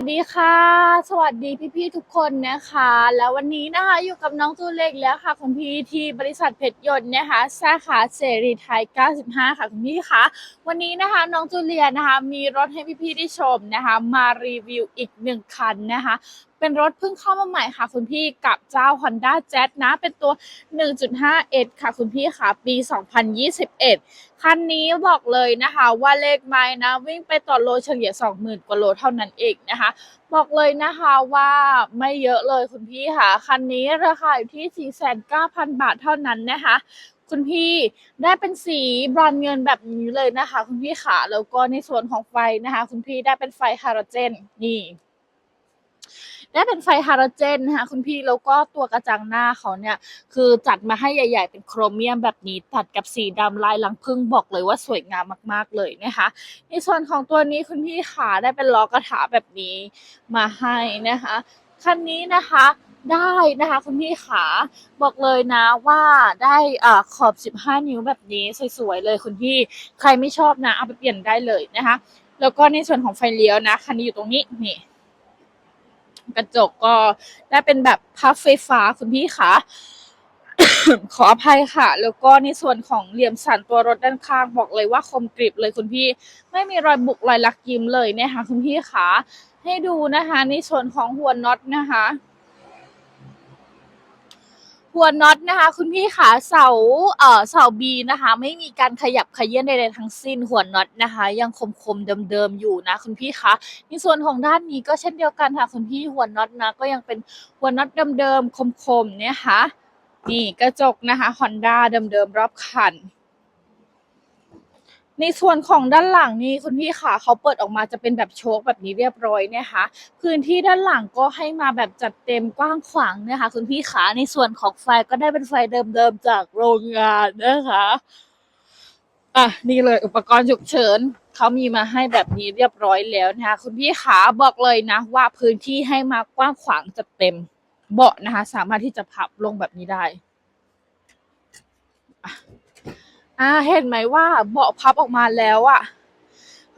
สวัสดีค่ะ สวัสดีพี่ๆทุกคนนะคะ แล้ววันนี้นะคะอยู่กับน้องจูเล็กแล้วค่ะคุณพี่ที่บริษัทเพชรยนต์นะคะสาขาเสรีไทย 95 ค่ะคุณพี่คะวันนี้นะคะน้องจูเลียนะคะมีรถให้พี่ๆได้ชมนะคะ มารีวิวอีกหนึ่งคันนะคะ เป็นรถเพิ่งเข้ามาใหม่ค่ะ คุณพี่กับเจ้า Honda Jazz นะ เป็นตัว 1.5 S ค่ะ คุณพี่ค่ะ ปี 2021 คันนี้บอกเลยนะคะว่าเลขไม้นะ วิ่งไปต่อโลเฉลี่ย 20,000 กว่าโลเท่านั้นเองนะคะ บอกเลยนะคะว่าไม่เยอะเลยคุณพี่ค่ะ คันนี้ราคาอยู่ที่ 49,000บาทเท่านั้นนะคะคุณพี่ได้เป็นสีบรอนเงินแบบนี้เลยนะคะ คุณพี่ค่ะแล้วก็ในส่วนของไฟนะคะ คุณพี่ได้เป็นไฟฮาโลเจนนี่ ได้เป็นไฟฮาโลเจนนะคะคุณพี่แล้วก็ตัวกระจังหน้าเขาเนี่ยคือจัดมาให้ใหญ่ ๆ เป็นโครเมียมแบบนี้ตัดกับสีดำลายลังพึ่งบอกเลยว่าสวยงามมากๆเลยนะคะในส่วนของตัวนี้คุณพี่ขาได้เป็นล้อกระถาแบบนี้มาให้นะคะคันนี้นะคะได้นะคะคุณพี่ขาบอกเลยนะว่าได้อ่าขอบ 15 นิ้วแบบนี้สวยๆเลยคุณพี่ใครไม่ชอบนะเอาไปเปลี่ยนได้เลยนะคะ แล้วก็ในส่วนของไฟเลี้ยวนะคันนี้อยู่ตรงนี้นี่ กระจกก็ได้เป็นแบบพับไฟฟ้าคุณพี่คะขออภัยค่ะ แล้วก็ในส่วนของเหลี่ยมสันตัวรถด้านข้างบอกเลยว่าคมกริบเลยคุณพี่ ไม่มีรอยบุกรอยลักยิ้มเลยเนะคะคุณพี่คะให้ดูนะคะ ในส่วนของหัวน็อตนะคะ หัวน็อตนะคะ คุณพี่ขาเสาเอ่อเสาบีนะคะ ไม่มีการขยับขยื่นใดๆทั้งสิ้นหัวน็อตนะคะ ยังคมๆเดิมๆอยู่นะ คุณพี่คะในส่วนของด้านนี้ก็เช่นเดียวกันค่ะ คุณพี่หัวน็อตนะ ก็ยังเป็นหัวน็อตเดิมๆคมๆเนี่ยค่ะนี่กระจกนะคะฮอนด้าเดิมๆรอบคัน ในส่วนของด้านหลังนี่คุณพี่ขาเขาเปิดออกมาจะเป็นแบบโชคแบบนี้เรียบร้อยนะคะพื้นที่ด้านหลังก็ให้มาแบบจัดเต็มกว้างขวางนะคะคุณพี่ขาในส่วนของไฟก็ได้เป็นไฟเดิมๆจากโรงงานนะคะอะนี่เลยอุปกรณ์ฉุกเฉินเขามีมาให้แบบนี้เรียบร้อยแล้วนะคะคุณพี่ขาบอกเลยนะ ว่าพื้นที่ให้มากว้างขวางจัดเต็ม เบาะนะคะ สามารถที่จะพับลงแบบนี้ได้ อ่าเห็นไหมว่าเบาะพับออกมาแล้วอะ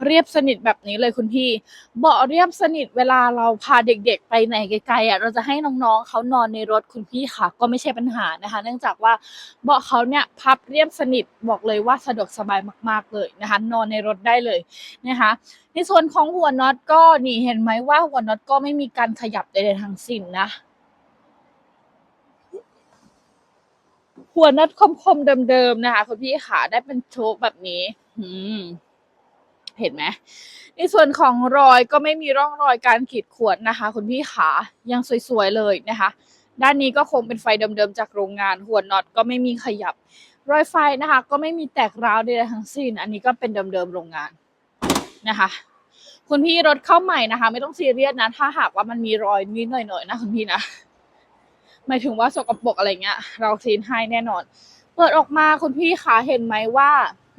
เรียบสนิทแบบนี้เลยคุณพี่ เบาะเรียบสนิทเวลาเราพาเด็กๆ ไปไหนไกลๆอะเราจะให้น้องๆเขานอนในรถคุณพี่ค่ะ ก็ไม่ใช่ปัญหานะคะ เนื่องจากว่าเบาะเขาเนี่ยพับเรียบสนิทบอกเลยว่าสะดวกสบายมากๆเลยนะคะ นอนในรถได้เลยนะคะ ในส่วนของหัวน็อตก็นี่เห็นไหมว่าหัวน็อตก็ไม่มีการขยับใดๆทั้งสิ้นนะ หัวน็อตคมๆเดิมๆนะคะคุณพี่ขาได้เป็นโชคแบบนี้ อืมเห็นไหมในส่วนของรอยก็ไม่มีร่องรอยการขีดข่วนนะคะ คุณพี่ขายังสวยๆเลยนะคะ ด้านนี้ก็คงเป็นไฟเดิมๆจากโรงงาน หัวน็อตก็ไม่มีขยับ รอยไฟนะคะ ก็ไม่มีแตกร้าวใดๆทั้งสิ้น อันนี้ก็เป็นเดิมๆโรงงานนะคะ คุณพี่รถเข้าใหม่นะคะ ไม่ต้องซีเรียสนะ ถ้าหากว่ามันมีรอยนิดหน่อยๆนะคุณพี่นะ หมายถึงว่าสกปรกอะไรเงี้ย เราคลีนให้แน่นอน เปิดออกมาคุณพี่ขาเห็นไหมว่า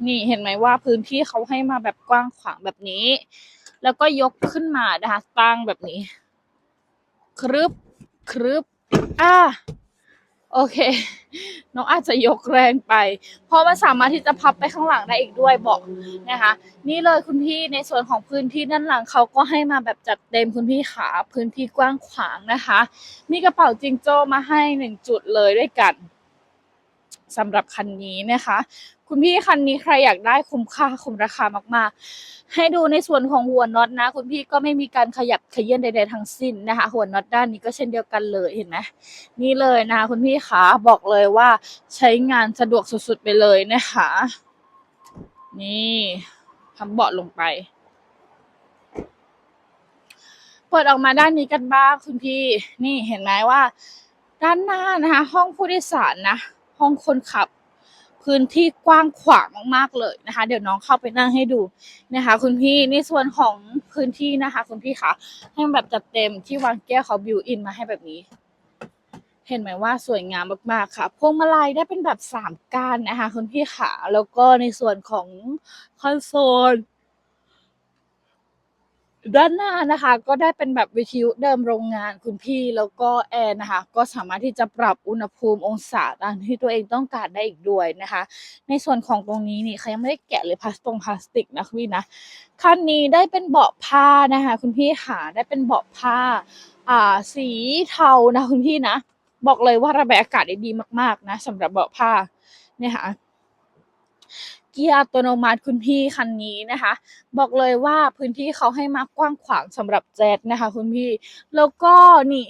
นี่เห็นไหมว่าพื้นที่เขาให้มาแบบกว้างขวางแบบนี้ แล้วก็ยกขึ้นมานะคะตั้งแบบนี้ ครึบครึบอ่า โอเค น้องอาจจะยกแรงไป เพราะมันสามารถที่จะพับไปข้างหลังได้อีกด้วยเบอกนะคะ นี่เลยคุณพี่ในส่วนของพื้นที่ด้านหลังเขาก็ให้มาแบบจัดเต็มคุณพี่ขาพื้นที่กว้างขวางนะคะ มีกระเป๋าจิงโจ้มาให้หนึ่งจุดเลยด้วยกัน สำหรับคันนี้นะคะ คุณพี่คันนี้ใครอยากได้คุ้มค่าคุ้มราคามากๆ ให้ดูในส่วนของหัวน็อตนะ คุณพี่ก็ไม่มีการขยับขยื่นใดๆทั้งสิ้นนะคะ หัวน็อตด้านนี้ก็เช่นเดียวกันเลยเห็นไหมนี่เลยนะคะคุณพี่ขาบอกเลยว่าใช้งานสะดวกสุดๆไปเลยนะคะ นี่ทำเบาะลงไปเปิดออกมาด้านนี้กันบ้างคุณพี่ นี่เห็นไหมว่า ด้านหน้านะคะ ห้องผู้โดยสารนะ ห้องคนขับ พื้นที่กว้างขวางมากๆเลยนะคะ เดี๋ยวน้องเข้าไปนั่งให้ดูนะคะ คุณพี่ในส่วนของพื้นที่นะคะ คุณพี่คะให้แบบจัดเต็มที่วางแก้วเขาบิวอินมาให้แบบนี้ เห็นไหมว่าสวยงามมากๆค่ะ พวงมาลัยได้เป็นแบบสามก้านนะคะ คุณพี่ขาแล้วก็ในส่วนของคอนโซล ด้านหน้านะคะ ก็ได้เป็นแบบวิทยุเดิมโรงงานคุณพี่แล้วก็แอร์นะคะ ก็สามารถที่จะปรับอุณหภูมิองศาตามที่ตัวเองต้องการได้อีกด้วยนะคะ ในส่วนของตรงนี้นี่เขายังไม่ได้แกะเลยพลาสตงพลาสติกนะคุณพี่นะคันนี้ได้เป็นเบาะผ้านะคะ คุณพี่ค่ะได้เป็นเบาะผ้าอ่าสีเทานะคุณพี่นะ บอกเลยว่าระบายอากาศได้ดีมาก ๆ นะสำหรับเบาะผ้าเนี่ยค่ะ เกียร์อัตโนมัติคุณพี่คันนี้นะคะ บอกเลยว่าพื้นที่เขาให้มากกว้างขวางสำหรับแจ๊ดนะคะ คุณพี่ แล้วก็นี่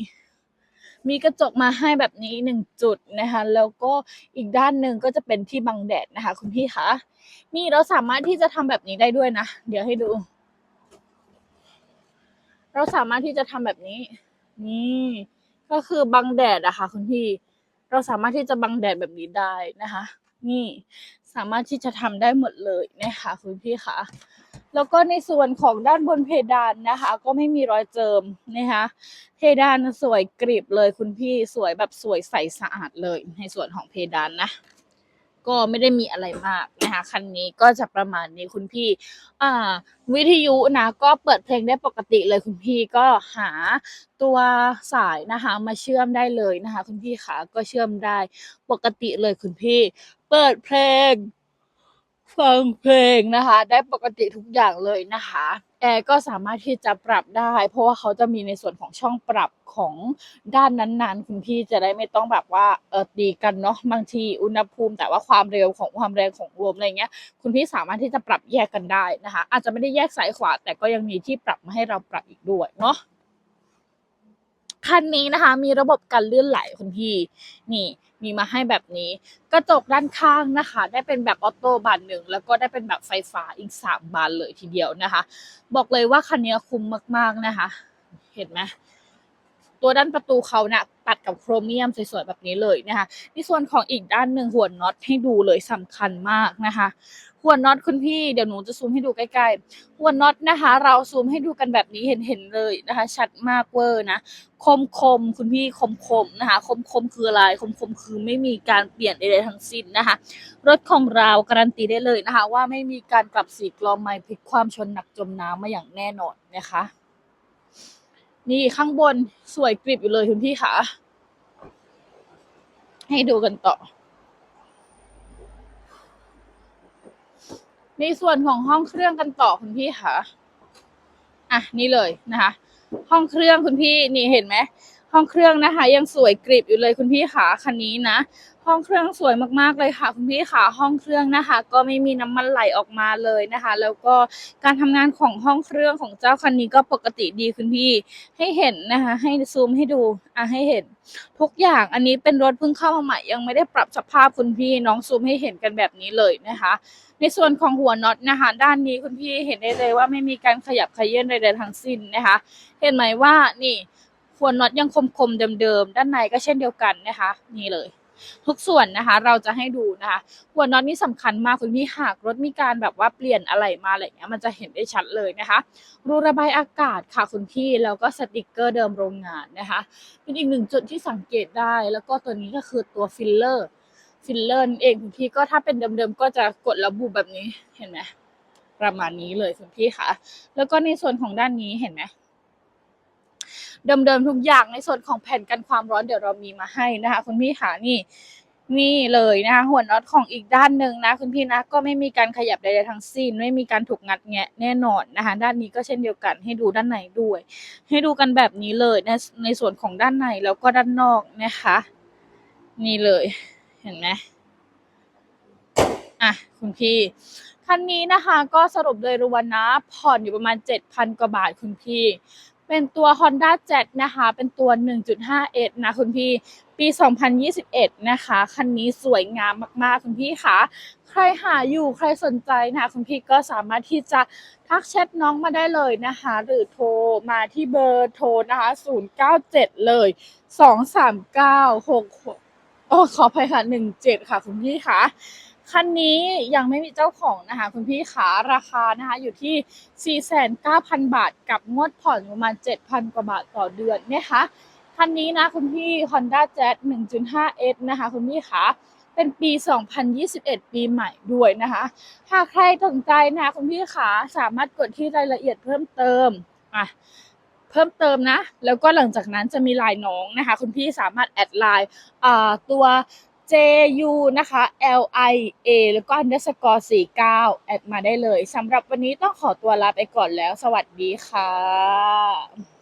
มีกระจกมาให้แบบนี้หนึ่งจุดนะคะ แล้วก็อีกด้านหนึ่งก็จะเป็นที่บังแดดนะคะ คุณพี่คะนี่เราสามารถที่จะทำแบบนี้ได้ด้วยนะ เดี๋ยวให้ดู เราสามารถที่จะทำแบบนี้ นี่ ก็คือบังแดดอะค่ะ คุณพี่ เราสามารถที่จะบังแดดแบบนี้ได้นะคะ นี่สามารถที่จะทำได้หมดเลยนะคะคุณพี่คะแล้วก็ในส่วนของด้านบนเพดานนะคะ ก็ไม่มีรอยเจิมนะคะเพดานสวยกริบเลยคุณพี่สวยแบบสวยใสสะอาดเลย ในส่วนของเพดานนะก็ไม่ได้มีอะไรมากนะคะคันนี้ก็จะประมาณนี้คุณพี่ อ่า วิทยุนะก็เปิดเพลงได้ปกติเลยคุณพี่ก็หาตัวสายนะคะ มาเชื่อมได้เลยนะคะ คุณพี่ขาก็เชื่อมได้ปกติเลยคุณพี่ เปิดเพลง ฟังเพลงนะคะ ได้ปกติทุกอย่างเลยนะคะแอร์ก็สามารถที่จะปรับได้ เพราะว่าเขาจะมีในส่วนของช่องปรับของด้านนั้นๆ คุณพี่จะได้ไม่ต้องแบบว่าเออตีกันเนาะบางทีอุณหภูมิ แต่ว่าความเร็วของความแรงของลมอะไรเงี้ย คุณพี่สามารถที่จะปรับแยกกันได้นะคะ อาจจะไม่ได้แยกซ้ายขวา แต่ก็ยังมีที่ปรับมาให้เราปรับอีกด้วยเนาะ คันนี้นะคะ มีระบบการเลื่อนไหลคุณพี่นี่มีมาให้แบบนี้ กระจกด้านข้างนะคะ ได้เป็นแบบออโต้บานหนึ่งแล้วก็ได้เป็นแบบไฟฟ้าอีกสามบานเลยทีเดียวนะคะ บอกเลยว่าคันนี้คุ้มมากๆนะคะ เห็นไหม ตัวด้านประตูเขานะ่ะตัดกับโครเมียมสวยๆแบบนี้เลยนะคะในส่วนของอีกด้านหนึ่งหัวน็อตให้ดูเลยสำคัญมากนะคะหัวน็อตคุณพี่เดี๋ยวหนูจะซูมให้ดูใกล้ๆหัวน็อตนะคะ เราซูมให้ดูกันแบบนี้เห็นๆเลยนะคะ ชัดมากเวอร์นะคมคมคุณพี่คมคมนะคะคมคมคืออะไรคมคมคือไม่มีการเปลี่ยนใดๆทั้งสิ้นนะคะ รถของเราการันตีได้เลยนะคะ ว่าไม่มีการกลับสีกลอมไม้พลิกความชนหนักจมน้ำมาอย่างแน่นอนนะคะ นี่ข้างบนสวยกริบอยู่เลยคุณพี่ค่ะ ให้ดูกันต่อ ในส่วนของห้องเครื่องกันต่อคุณพี่ค่ะ อะนี่เลยนะคะ ห้องเครื่องคุณพี่นี่เห็นไหมห้องเครื่องนะคะ ยังสวยกริบอยู่เลยคุณพี่ขาคันนี้นะ ห้องเครื่องสวยมากๆเลยค่ะคุณพี่ขาห้องเครื่องนะคะ ก็ไม่มีน้ำมันไหลออกมาเลยนะคะ แล้วก็การทำงานของห้องเครื่องของเจ้าคันนี้ก็ปกติดีคุณพี่ให้เห็นนะคะ ให้ซูมให้ดูอะให้เห็น ทุกอย่างอันนี้เป็นรถเพิ่งเข้ามาใหม่ยังไม่ได้ปรับสภาพคุณพี่น้องซูมให้เห็นกันแบบนี้เลยนะคะ ในส่วนของหัวน็อตนะคะ ด้านนี้คุณพี่เห็นได้เลยว่าไม่มีการขยับขยื่นใดๆทั้งสิ้นนะคะ เห็นไหมว่านี่หัวน็อตยังคมๆเดิมๆด้านในก็เช่นเดียวกันนะคะ นี่เลย ทุกส่วนนะคะ เราจะให้ดูนะคะ หัวน็อตนี่สำคัญมากคุณพี่หากรถมีการแบบว่าเปลี่ยนอะไรมาอะไรเงี้ยมันจะเห็นได้ชัดเลยนะคะรูระบายอากาศค่ะคุณพี่แล้วก็สติกเกอร์เดิมโรงงานนะคะ เป็นอีกหนึ่งจุดที่สังเกตได้ แล้วก็ตัวนี้ก็คือตัวฟิลเลอร์ฟิลเลอร์เองคุณพี่ก็ถ้าเป็นเดิมๆก็จะกดระบุแบบนี้เห็นไหมประมาณนี้เลยคุณพี่ค่ะ แล้วก็ในส่วนของด้านนี้เห็นไหม เดิมๆทุกอย่างในส่วนของแผ่นกันความร้อนเดี๋ยวเรามีมาให้นะคะคุณพี่ค่ะนี่นี่เลยนะคะหัวน็อตของอีกด้านหนึ่งนะคุณพี่นะก็ไม่มีการขยับใดๆทั้งสิ้น ไม่มีการถูกงัดแงะแน่นอนนะคะด้านนี้ก็เช่นเดียวกันให้ดูด้านในด้วย ให้ดูกันแบบนี้เลยในในส่วนของด้านในแล้วก็ด้านนอกนะคะ นี่เลยเห็นไหมอะคุณพี่คันนี้นะคะก็สรุปโดยรวมนะผ่อนอยู่ประมาณ 7,000 กว่าบาทคุณพี่ เป็นตัว Honda Jazz นะคะ เป็นตัว 1.5S นะคุณพี่ ปี 2021 นะคะ คันนี้สวยงามมากๆ คุณพี่คะ ใครหาอยู่ใครสนใจนะคะคุณพี่ก็สามารถที่จะทักแชทน้องมาได้เลยนะคะ หรือโทรมาที่เบอร์โทรนะคะ 097 เลย 239 6โอ้ขออภัยค่ะ 17 ค่ะคุณพี่คะ คันนี้ยังไม่มีเจ้าของนะคะคุณพี่ขาราคานะคะอยู่ที่ 49,000 บาท กับงวดผ่อนประมาณ 7,000 กว่าบาทต่อเดือนนะคะคันนี้นะคุณพี่ Honda Jazz 1.5S นะคะคุณพี่คะเป็นปี 2021 ปีใหม่ด้วยนะคะ หากใครสนใจนะคะคุณพี่ขาสามารถกดที่รายละเอียดเพิ่มเติมอะเพิ่มเติมนะ แล้วก็หลังจากนั้นจะมีไลน์น้องนะคะ คุณพี่สามารถแอดไลน์ตัว JU นะคะ LIA แล้วก็ underscore 49 แอดมาได้เลยสำหรับวันนี้ต้องขอตัวลาไปก่อนแล้ว สวัสดีค่ะ